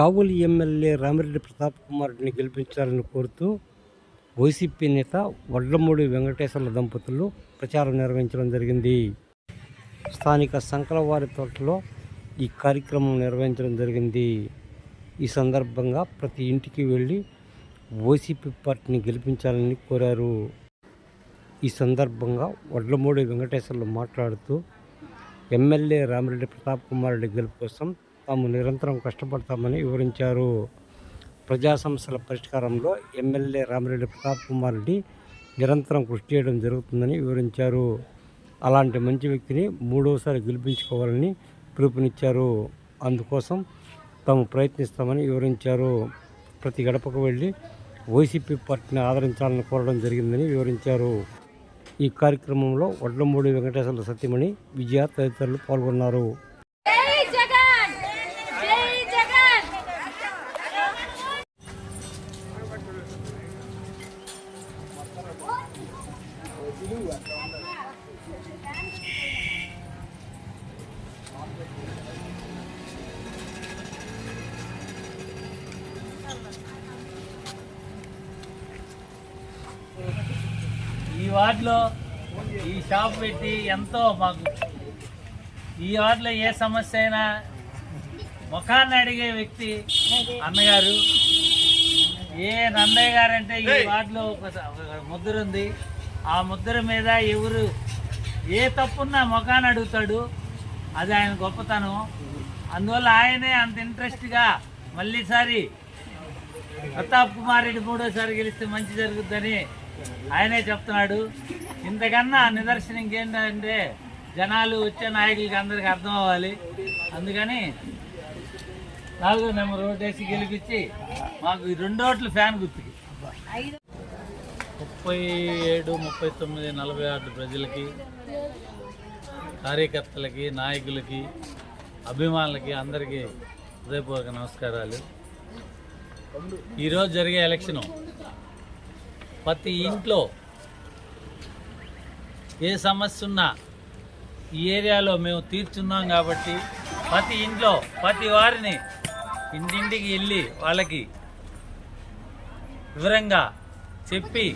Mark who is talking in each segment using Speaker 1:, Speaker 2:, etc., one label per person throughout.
Speaker 1: కావులి MLA Ramireddy Pratap కుమార్ని గెలిపించాలని కోరుతూ వైసీపీ నేత వడ్లమూడి వెంకటేశ్వర్ల దంపతులు ప్రచారం నిర్వహించడం జరిగింది. స్థానిక సంకలవారి తోటలో ఈ కార్యక్రమం నిర్వహించడం జరిగింది. ఈ సందర్భంగా ప్రతి ఇంటికి వెళ్ళి వైసీపీ పార్టీని గెలిపించాలని కోరారు. ఈ సందర్భంగా వడ్లమూడి వెంకటేశ్వర్లు మాట్లాడుతూ ఎమ్మెల్యే రామిరెడ్డి ప్రతాప్ కుమార్ రెడ్డి గెలుపు కోసం తాము నిరంతరం కష్టపడతామని వివరించారు. ప్రజా సమస్యల పరిష్కారంలో ఎమ్మెల్యే రామిరెడ్డి ప్రతాప్ కుమార్ రెడ్డి నిరంతరం కృషి చేయడం జరుగుతుందని వివరించారు. అలాంటి మంచి వ్యక్తిని మూడోసారి గెలిపించుకోవాలని పిలుపునిచ్చారు. అందుకోసం తాము ప్రయత్నిస్తామని వివరించారు. ప్రతి గడపకు వెళ్ళి వైసీపీ పార్టీని ఆదరించాలని కోరడం జరిగిందని వివరించారు. ఈ కార్యక్రమంలో వడ్లమూడి వెంకటేశ్వర సత్యమణి విజయ తదితరులు పాల్గొన్నారు.
Speaker 2: ఈ వార్డులో ఈ షాప్ పెట్టి ఎంతో మాకు. ఈ వార్డులో ఏ సమస్య అయినా ముఖాన్ని అడిగే వ్యక్తి అన్నగారు. ఏ నందయ్య గారు అంటే ఈ వార్డులో ఒక ఉంది ఆ ముద్ర మీద ఎవరు ఏ తప్పున్నా ముఖాన్ని అడుగుతాడు. అది ఆయన గొప్పతనం. అందువల్ల ఆయనే అంత ఇంట్రెస్ట్గా మళ్ళీసారి ప్రతాప్ కుమార్ రెడ్డి మూడోసారి గెలిస్తే మంచి జరుగుద్దని ఆయనే చెప్తున్నాడు. ఇంతకన్నా నిదర్శనం ఇంకేంటంటే జనాలు వచ్చే నాయకులకి అందరికి అర్థం అవ్వాలి. అందుకని నాలుగో నెంబర్ ఓటేసి గెలిపించి మాకు ఈ రెండు ఓట్లు ఫ్యాన్ గుర్తుకి. ముప్పై ఏడు ముప్పై తొమ్మిది నలభై ఆరు ప్రజలకి కార్యకర్తలకి నాయకులకి అభిమానులకి అందరికీ హృదయపూర్వక నమస్కారాలు. ఈరోజు జరిగే ఎలక్షను ప్రతి ఇంట్లో ఏ సమస్య ఉన్నా ఈ ఏరియాలో మేము తీర్చున్నాం కాబట్టి ప్రతి ఇంట్లో ప్రతి వారిని ఇంటింటికి వెళ్ళి వాళ్ళకి వివరంగా చెప్పి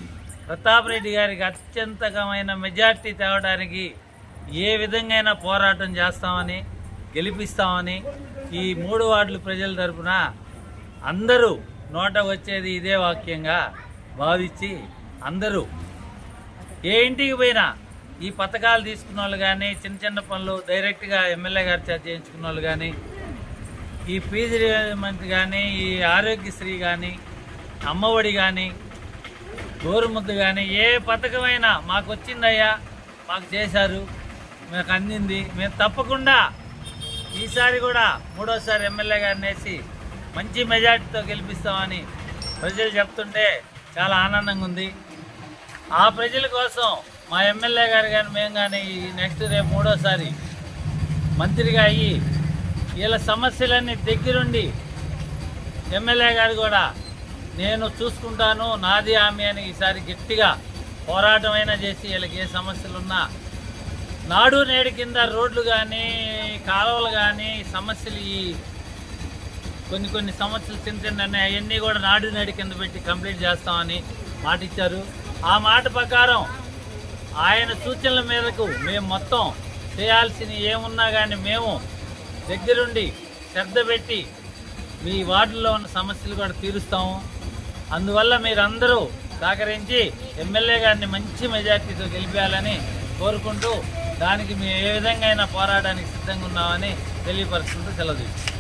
Speaker 2: ప్రతాప్ రెడ్డి గారికి అత్యంతకమైన మెజార్టీ తేవడానికి ఏ విధంగా పోరాటం చేస్తామని గెలిపిస్తామని ఈ మూడు వార్డులు ప్రజల తరఫున అందరూ నోట వచ్చేది ఇదే వాక్యంగా భావించి అందరూ ఏ ఇంటికి పోయినా ఈ పథకాలు తీసుకున్న వాళ్ళు కానీ చిన్న చిన్న పనులు డైరెక్ట్గా ఎమ్మెల్యే గారి చర్చ చేయించుకున్న వాళ్ళు కానీ ఈ ఫీజు మంత్ కానీ ఈ ఆరోగ్యశ్రీ కానీ అమ్మఒడి కానీ గోరుముద్ద కానీ ఏ పథకమైనా మాకు వచ్చిందయ్యా మాకు చేశారు మాకు అందింది. మేము తప్పకుండా ఈసారి కూడా మూడోసారి ఎమ్మెల్యే గారిని వేసి మంచి మెజార్టీతో గెలిపిస్తామని ప్రజలు చెప్తుంటే చాలా ఆనందంగా ఉంది. ఆ ప్రజల కోసం మా ఎమ్మెల్యే గారు కానీ మేము కానీ ఈ నెక్స్ట్ రేపు మూడోసారి మంత్రిగా అయ్యి వీళ్ళ సమస్యలన్నీ దగ్గరుండి ఎమ్మెల్యే గారు కూడా నేను చూసుకుంటాను నాది ఆమె అని ఈసారి గట్టిగా పోరాటమైనా చేసి వీళ్ళకి ఏ సమస్యలు ఉన్నా నాడు నేడు కింద రోడ్లు కానీ కాలువలు కానీ సమస్యలు ఈ కొన్ని కొన్ని సమస్యలు చిన్న చిన్న అవన్నీ కూడా నాడు నేడు కింద పెట్టి కంప్లీట్ చేస్తామని మాట ఇచ్చారు ఆ మాట ప్రకారం ఆయన సూచనల మేరకు మేము మొత్తం చేయాల్సినవి ఏమున్నా కానీ మేము దగ్గరుండి శ్రద్ధ పెట్టి మీ వార్డులో ఉన్న సమస్యలు కూడా తీరుస్తాము. అందువల్ల మీరందరూ సహకరించి ఎమ్మెల్యే గారిని మంచి మెజార్టీతో గెలిపేయాలని కోరుకుంటూ దానికి మేము ఏ విధంగా అయినా పోరాటానికి సిద్ధంగా ఉన్నామని తెలియపరుస్తుంటూ సెలవు తీసుకుంటాం